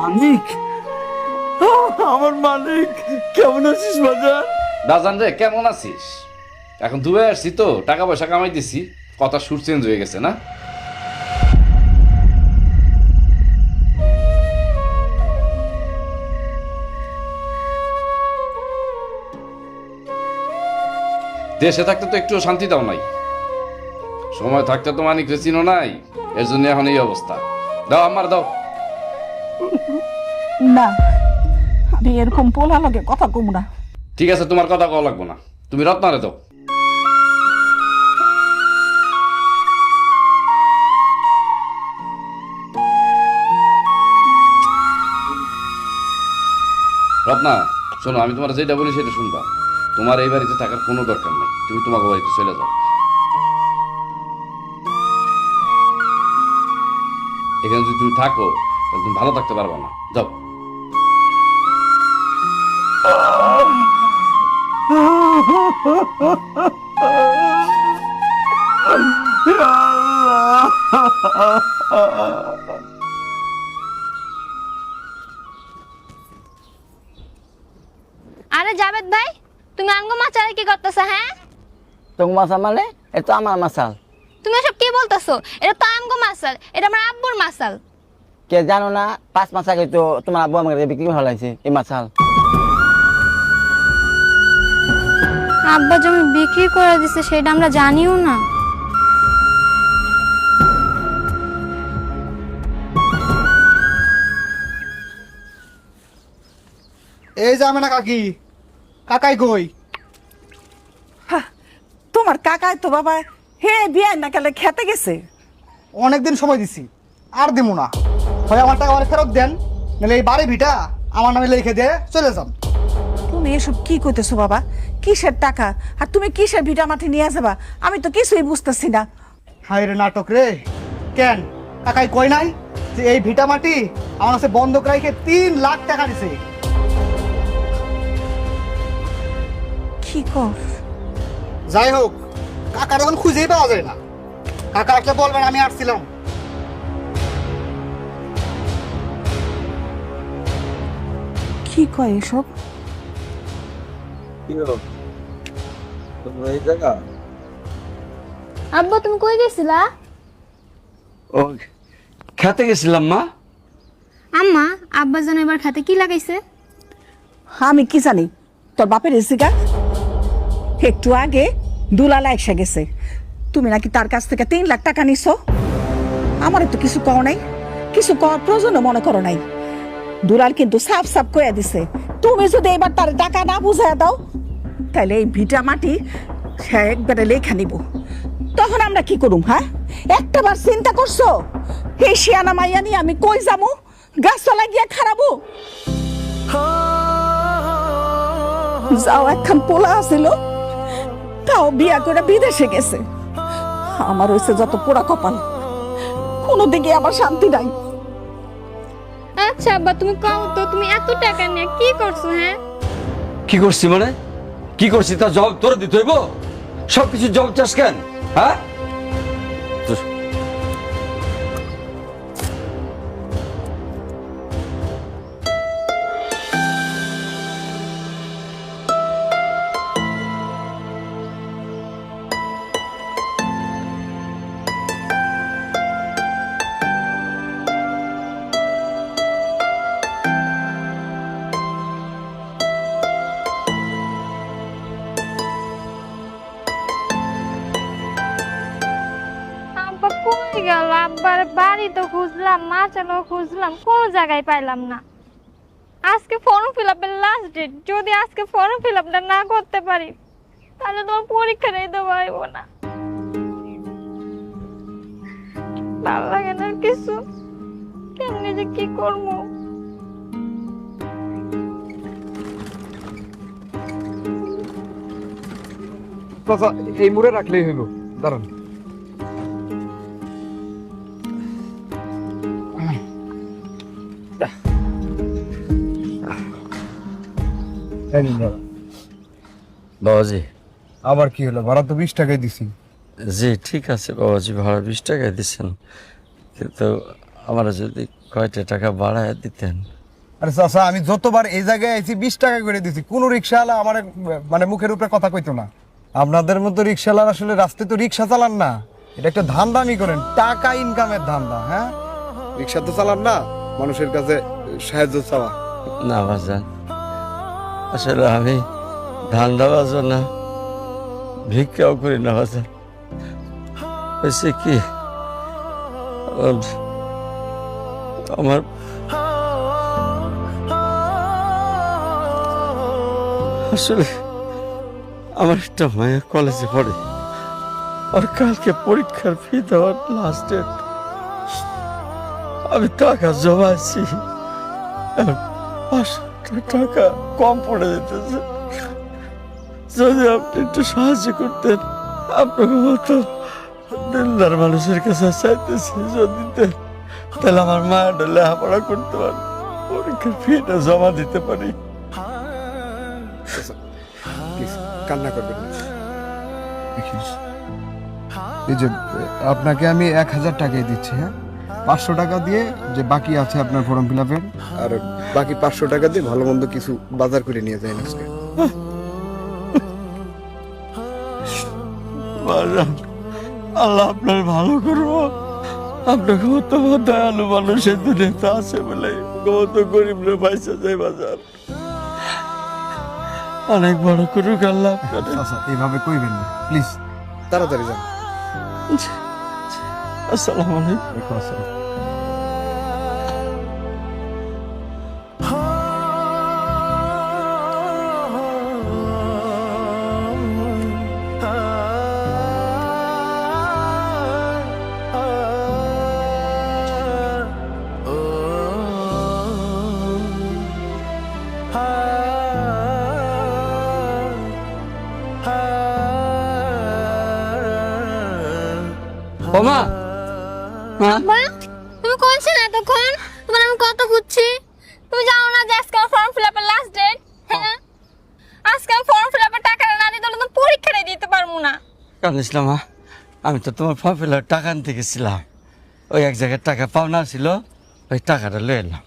মানিক? আমার মালিক কেমন আছিস বাজার? দাজান রে কেমন আছিস? এখন দুবাই আসছি তো টাকা পয়সা কামাই দিছি কথা সুর চেঞ্জ হয়ে গেছে না? দেশে থাকতে তো একটু শান্তি দাও নাই। সময় থাকতে তো মানিক চিনো নাই। এর জন্য এখন এই অবস্থা। দাও আমার দাও। না আমি এরকম পোলা লগে কথা কম না। ঠিক আছে তোমার কথা কওয়া লাগবো না। তুমি রত্নারে দাও। রত্না শোনো আমি তোমার যেটা বলি সেটা শুনবা। তোমার এই বাড়িতে থাকার কোনো দরকার নাই। তুমি তোমাকে বাড়িতে চলে যাও। এখানে যদি তুমি থাকো তাহলে তুমি ভালো থাকতে পারবে না। যাও। আরে জাবেদ ভাই তুমি আঙ্গো মাচারে কি করতেছ হ্যাঁ? তোর মাসাল মানে? এটা তো আমার মাসাল তুমি এসব কি বলতাছো? এটা তো আমগো মাসাল এটা আমার আব্বুর মাসাল। কে জানো না পাঁচ মাস আগে তো তোমার আব্বু আমাকে বিক্রি হয়ে লাগছে এই মাসাল। আব্বা জমি বিক্রি করে দিছে সেটা আমরা জানিও না। এই যাবে না কাকি কাকাই কই? তোমার কাকাই তো বাবা হে বিয়ে না কালে খেতে গেছে? অনেকদিন সময় দিছি আর দিমু না। হয় আমার টাকা আমার ফেরত দেন নাহলে এই বাড়ি ভিটা আমার নামে লিখে দিয়ে চলে যান। তুমি এসব কি কইতেছো বাবা? কিসের টাকা? আর তুমি কিসের ভিটা মাটি নিয়ে যাবা? আমি তো কিছুই বুঝতেছি না। হায় রে নাটক রে। কেন? কাকাই কই নাই যে এই ভিটা মাটি আমার কাছে বন্ধক রাখে তিন লাখ টাকা দিছে? কি কর? যাই হোক কাকার এখন খুঁজেই পাওয়া যায় না। কাকা আসলে বলবেন আমি আসছিলাম। কি কয় এসব? এই জায়গা? আব্বা তুমি কই গেছিলা? ও খেতে গেছিলাম মা। আম্মা আব্বা যেন এবার খাতে কি লাগাইছে? আমি কি জানি? তোর বাপের এসিগা? একটু আগে দুলালা এসে গেছে। তুমি নাকি তার কাছ থেকে তিন লাখ টাকা নিছো? আমার তো কিছু কও নাই। কিছু করার প্রয়োজনও মনে করো নাই। দুলাল কিন্তু সাফ সাফ কয়ে দিছে তুমি যদি এবার তার টাকা না বুঝায় দাও তাহলে এই ভিটা মাটি সে একবারে লেখা নিব। তখন আমরা কি করুম হ্যাঁ? একটা বার চিন্তা করছ? এই শিয়ানা মাইয়া নিয়ে আমি কই যামু? গাছতলা গিয়ে খারাপো যাও একখান পোলা আছিল তাও বিয়া করে বিদেশে গেছে। আমার হয়েছে যত পোড়া কপাল। কোনো দিকে আমার শান্তি নাই। আচ্ছা আব্বা তুমি কও তো তুমি এত টাকা নিয়ে কি করছ হ্যাঁ? কি করছি মানে? কি করছি? তা জব তোর দিতে হইব? সবকিছু জব চাষ চাস কেন হ্যাঁ? গেল আব্বার বাড়ি তো খুঁজলাম মাচালো খুঁজলাম, কোনো জায়গায় পাইলাম না। আজকে ফর্ম ফিল আপের লাস্ট ডেট যদি আজকে ফর্ম ফিল আপটা না করতে পারি, তাহলে তোমার পরীক্ষা দিতে পারব না। ভালো লাগে না কিছু। কেমনি যে কি করব? এই মুড়ে রাখলেই হইব। দাঁড়ান। বাবাজি। আবার কি হলো? ভাড়া তো বিশ টাকায় দিছি। জি ঠিক আছে বাবাজি ভাড়া বিশ টাকায় দিচ্ছেন কিন্তু আমার যদি কয়টা টাকা বাড়ায় দিতেন? আরে চাচা আমি যতবার এই জায়গায় আইছি বিশ টাকা করে দিছি। কোনো রিক্সাওয়ালা আমার মানে মুখের উপরে কথা কইতো না। আপনাদের মতো রিক্সাওয়ালার আসলে রাস্তায় তো রিক্সা চালান না। এটা একটা ধান্দামি করেন। টাকা ইনকামের ধান্দা হ্যাঁ? রিক্সা তো চালান না মানুষের কাছে সাহায্য চাওয়া। না বাজান। আসলে আমি ধান্দা বাজো না ভিক্ষাও করি না বাজান হয়েছে কি? আমার আসলে আমার একটা মায়ের কলেজে পড়ে। আর কালকে পরীক্ষার ফি দেওয়ার লাস্ট ডেট আমি টাকা জমাইছি। পাঁচশো টাকা কম পড়ে যেতেছে। যদি আপনি একটু সাহায্য করতেন, আপনাকে মতো দিলদার মানুষের কাছে চাইতেছি যদি দিতেন তাহলে আমার মায়ের লেখাপড়া করতে পারি, পরীক্ষার ফিটা জমা দিতে পারি। কান্না করবেন আপনাকে আমি এক হাজার টাকাই দিচ্ছি হ্যাঁ? পাঁচশো টাকা দিয়ে যে বাকি আছে আপনার ফর্ম ফিল আপের। আর বাকি পাঁচশো টাকা দিয়ে ভালো মন্দ কিছু বাজার করে নিয়ে যায় আজকে। আল্লাহ আপনার ভালো করব আপনার মতো দয়ালু মানুষের দুনিয়াতে আছে বলে কত গরিব রে পয়সা যায় বাজার। অনেক বড় করুক আল্লাহ আচ্ছা এইভাবে কইবেন না প্লিজ তাড়াতাড়ি যান। আসসালামু আলাইকুম। ওমা! মা মা? তুমি কোন ছিলে এতক্ষণ? তোমার আমি কত খুঁজছি? তুমি জানো না যে আজকে ফর্ম ফিল আপের লাস্ট ডেট হ্যাঁ। আজকে ফর্ম ফিল আপের টাকাটা না দিতে হলে তো পরীক্ষাটাই দিতে পারব না। কান্দিস না মা। আমি তো তোমার ফর্ম ফিল টাকা আনতে গেছিলাম। ওই এক জায়গায় টাকা পাওনা ছিল ওই টাকাটা লয়ে এলাম।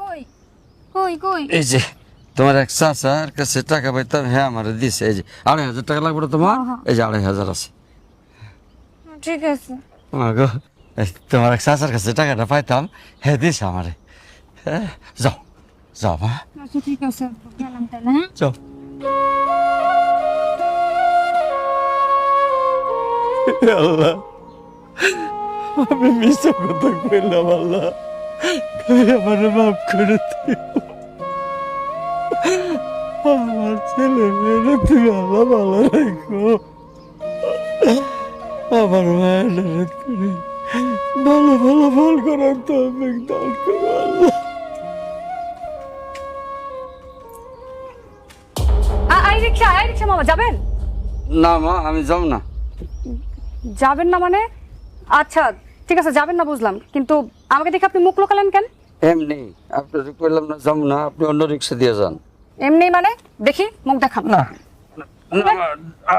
কই? কই কই? এই যে তোমার এক চাচার কাছে টাকা পাইতাম হ্যাঁ আমার দিছে। এই যে আড়াই হাজার টাকা লাগবে তোমার? এই যে আড়াই হাজার আছে। ঠিক আছে। মা গো এই তোমার এক চাচার কাছে টাকাটা পাইতাম হ্যাঁ দিছে আমারে। হ্যাঁ যাও যাও মা আচ্ছা ঠিক আছে গেলাম তাহলে হ্যাঁ? যাও। আল্লাহ আমি মিশে কথা কইলাম আল্লাহ। তুই আমার মাফ করে দিও। আমার ছেলে মেয়েরা তুই আল্লাহ ভালো রাখো। আমার মায়ের করে ভালো ভালো ফল করার তো আমি দান করো আল্লাহ আই রিক্সা আই রিক্সা মামা যাবেন? না মা আমি যাব না। যাবেন না মানে? আচ্ছা ঠিক আছে যাবেন না বুঝলাম। কিন্তু আমাকে দেখে আপনি মুখ লোকালেন কেন? এমনি আপনার কইলাম না যাব না আপনি অন্য রিক্সা দিয়ে যান। এমনি মানে? দেখি মুখ দেখান। না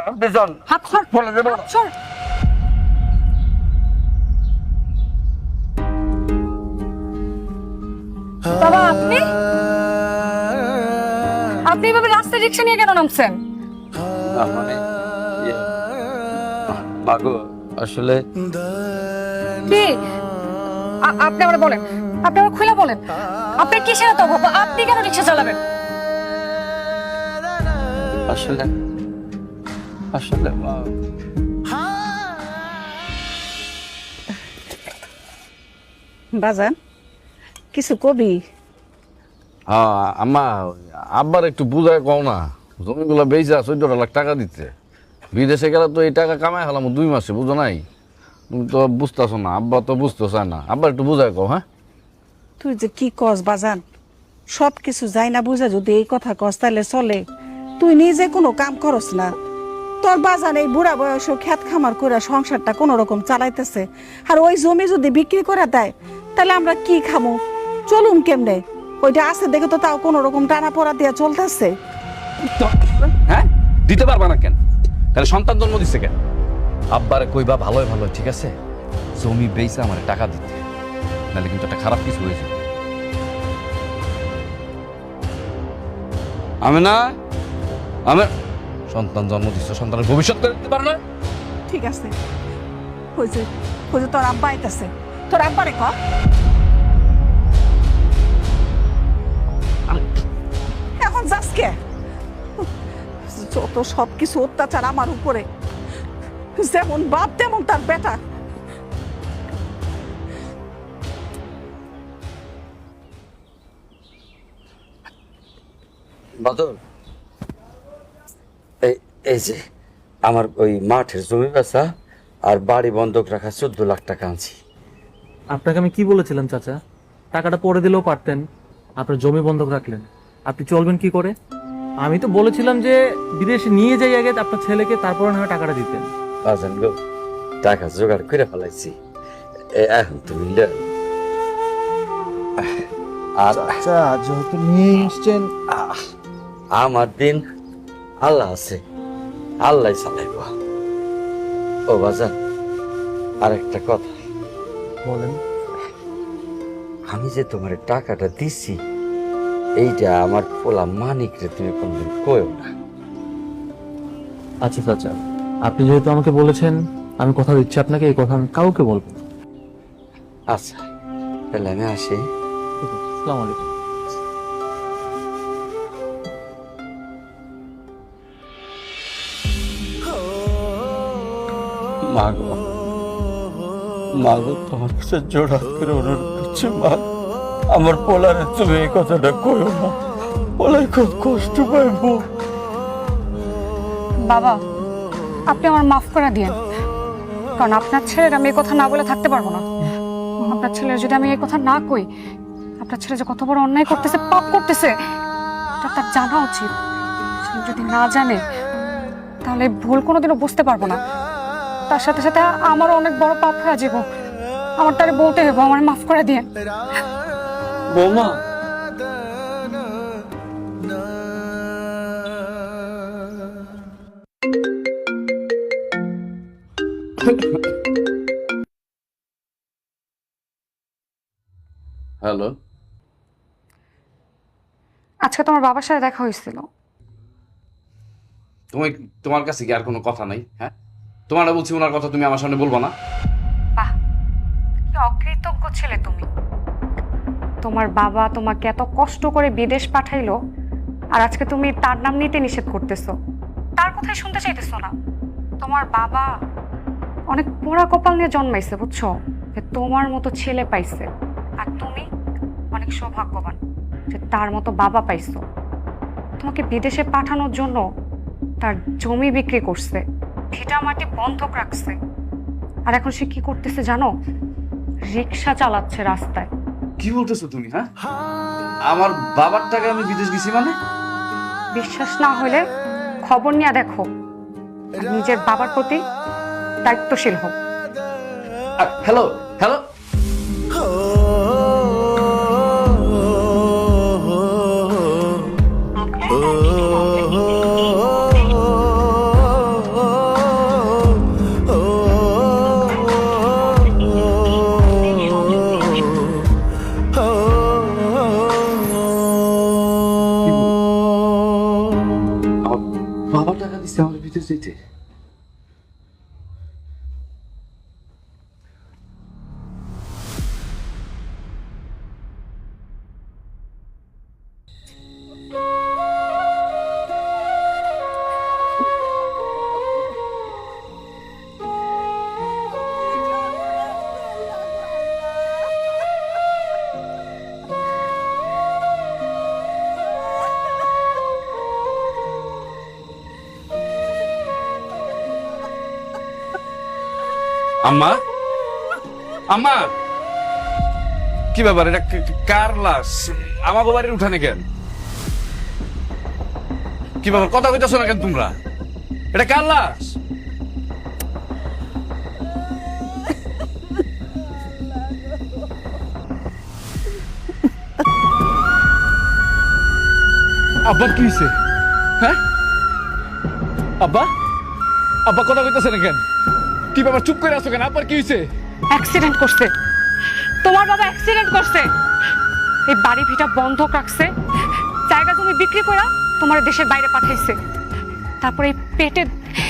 আপনি যান। হাত সর বলে দেবো। হাত সর। বাবা আপনি? আপনি এভাবে রাস্তায় রিক্সা নিয়ে কেন নামছেন? না, মানে ইয়ে, আসলে কি? আ- আপনি আমার বলেন আপনি আমার খুলে বলেন। আপনি কিসের এত অভাব? আপনি কেন রিক্সা চালাবেন? আসলে আসলে মা, বাজান? কিছু কবি? হ্যাঁ আম্মা আব্বার একটু বুঝায় কও না। জমিগুলো বেচা চোদ্দ লাখ টাকা দিতে। বিদেশে গেলে তো এই টাকা কামাই হলাম দুই মাসে বুঝো নাই? তুমি তো বুঝতেছো না আব্বা তো বুঝতে চায় না। আব্বার একটু বুঝায় কও হ্যাঁ? তুই যে কি কস বাজান? সব কিছু যাই না বুঝা যদি এই কথা কস তাহলে চলে। তুই নিজে কোনো কাম করস না। তোর বাজান এই বুড়া বয়সে খেত খামার করে সংসারটা কোনো রকম চালাইতেছে। আর ওই জমি যদি বিক্রি করে দেয় তাহলে আমরা কি খামু? চলুন কেমনে? ওইটা আছে দেখে তো তাও কোনো রকম টানা পড়া দিয়ে চলতেছে। হ্যাঁ? দিতে পারবা না কেন? তাহলে সন্তান জন্ম দিছে কেন? আব্বারে কইবা ভালোই ভালো ঠিক আছে? জমি বেচে আমার টাকা দিতে। নাহলে কিন্তু একটা খারাপ কিছু হয়েছে আমি না আমি সন্তান জন্ম দিচ্ছ সন্তানের ভবিষ্যৎ করে দিতে পারো না? ঠিক আছে। হয়েছে হয়েছে তোর আব্বা আইতাছে। তোর আব্বারে ক? এখন যাস কে যত সব কিছু অত্যাচার আমার উপরে যেমন বাপ তেমন তার বেটা। বাদল এই এই যে আমার ওই মাঠের জমি বেচা আর বাড়ি বন্ধক রাখা চোদ্দ লাখ টাকা আনছি। আপনাকে আমি কি বলেছিলাম চাচা? টাকাটা পরে দিলেও পারতেন আপনার জমি বন্ধক রাখলেন। আপনি চলবেন কি করে? আমি তো বলেছিলাম যে বিদেশে নিয়ে যাই আগে আপনার ছেলেকে তারপরে না হয় টাকাটা দিতেন। বাজান গো টাকা জোগাড় করে ফেলাইছি। এখন তুমি আর আচ্ছা যেহেতু নিয়ে এসছেন আহ, আমার দিন আল্লাহ আছে। আল্লাহ চালাইব। ও বাজান আর একটা কথা। বলেন। আমি যে তোমার টাকাটা দিছি এইটা আমার পোলা মানিক রে তুমি কোনদিন কয়েও না। আচ্ছা চাচা আপনি যেহেতু আমাকে বলেছেন আমি কথা দিচ্ছি আপনাকে এই কথা আমি কাউকে বলব না। আচ্ছা তাহলে আমি আসি। ঠিক আছে আসসালামু আলাইকুম। মা গো মা গো তোমার কাছে জোড়া করে অনুরোধ করছি মা। আমার পোলারে তুমি এই কথাটা কইও না। পোলার খুব কষ্ট পাইবো বাবা, আপনি আমার মাফ করে দিয়েন। কারণ আপনার ছেলের আমি এই কথা না বলে থাকতে পারব না। আপনার ছেলের যদি আমি এই কথা না কই, আপনার ছেলে যে কত বড় অন্যায় করতেছে, পাপ করতেছে তার জানা উচিত। যদি না জানে, তাহলে ভুল কোনোদিনও বুঝতে পারব না। তার সাথে সাথে আমারও অনেক বড় পাপ হয়ে যাব। আমার তারে বলতে হবে, আমার মাফ করে দিয়ে বৌমা? হ্যালো। আজকে তোমার বাবার সাথে দেখা হয়েছিল। তুমি তোমার কাছে কি আর কোনো কথা নাই হ্যাঁ? তোমার বলছি ওনার কথা তুমি আমার সামনে বলব না। বাহ কি অকৃতজ্ঞ ছেলে তুমি। তোমার বাবা তোমাকে এত কষ্ট করে বিদেশ পাঠাইলো, আর আজকে তুমি তার নাম নিতে নিষেধ করতেছো। তার কথাই শুনতে চাইতেছো না। তোমার বাবা অনেক পোড়া কপাল নিয়ে জন্মাইছে, বুঝছ? যে তোমার মতো ছেলে পাইছে। আর তুমি অনেক সৌভাগ্যবান যে তার মতো বাবা পাইছো। তোমাকে বিদেশে পাঠানোর জন্য তার জমি বিক্রি করছে, ভিটা মাটি বন্ধক রাখছে। আর এখন সে কি করতেছে জানো? রিক্সা চালাচ্ছে রাস্তায়। কি বলতেছো তুমি হ্যাঁ? আমার বাবার টাকা আমি বিদেশ গেছি মানে? বিশ্বাস না হলে খবর নিয়ে দেখো। নিজের বাবার প্রতি দায়িত্বশীল হোক হ্যালো হ্যালো বাবা টাকা দিচ্ছে আমার আম্মা? আম্মা? কি ব্যাপার? এটা কার লাশ? আমার বাড়ির উঠানে কেন? কি ব্যাপার? কথা কইতেছো না কেন তোমরা? এটা কার লাশ? আব্বার কি হয়েছে হ্যাঁ? আব্বা? আব্বা, কথা কইতেছে না কেন? কি ব্যাপার চুপ করে আছো কেন? কি অ্যাক্সিডেন্ট করছে। তোমার বাবা অ্যাক্সিডেন্ট করছে। এই বাড়ি ভিটা বন্ধক রাখছে। জায়গা জমি বিক্রি করা তোমার দেশের বাইরে পাঠাইছে। তারপরে এই পেটে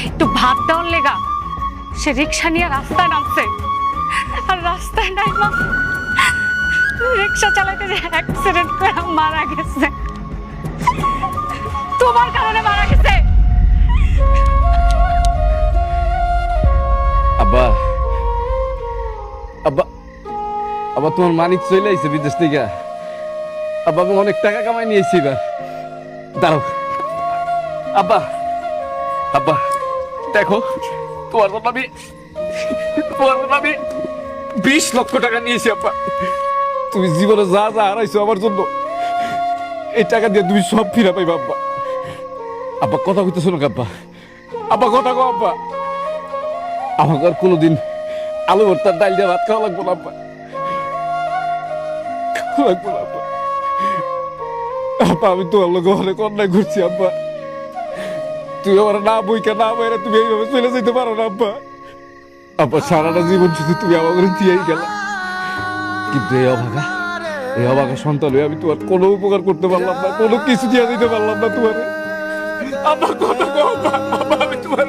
একটু ভাত দেওয়ার লেগা সে রিক্সা নিয়ে রাস্তায় নামছে। আর রাস্তায় নাইমা রিক্সা চালাতে যে অ্যাক্সিডেন্ট করে মারা গেছে। তোমার কারণে মারা গেছে। আব্বা তোমার মানিক চলে আইছে বিদেশ থেকে। আব্বা, আমি অনেক টাকা কামাই নিয়েছি এবার। দাঁড়াও। আব্বা আব্বা, দেখো, তোমার জন্য আমি তোমার জন্য আমি বিশ লক্ষ টাকা নিয়েছি আব্বা। তুমি জীবনে যা যা হারাইছো আমার জন্য, এই টাকা দিয়ে তুমি সব ফিরে পাইবা, আব্বা। আব্বা, কথা কইতেছো না আব্বা? আব্বা, কথা কো আব্বা। আমাকে আর কোনোদিন আলু ভর্তার ডাল দিয়ে ভাত খাওয়া লাগবো না, আব্বা। লাগবো না আব্বা, আমি তোমার লোক অনেক অন্যায় করছি, আব্বা। তুই আমার না বইকা না বাইরে তুমি এইভাবে চলে যেতে পারো না, আব্বা। আব্বা, সারাটা জীবন শুধু তুমি আমার দিয়েই গেলা। কিন্তু এই অভাগা এই অভাগা সন্তান হয়ে আমি তোমার কোনো উপকার করতে পারলাম না, কোনো কিছু দিয়ে দিতে পারলাম না তোমার। আব্বা কত আব্বা, আমি তোমার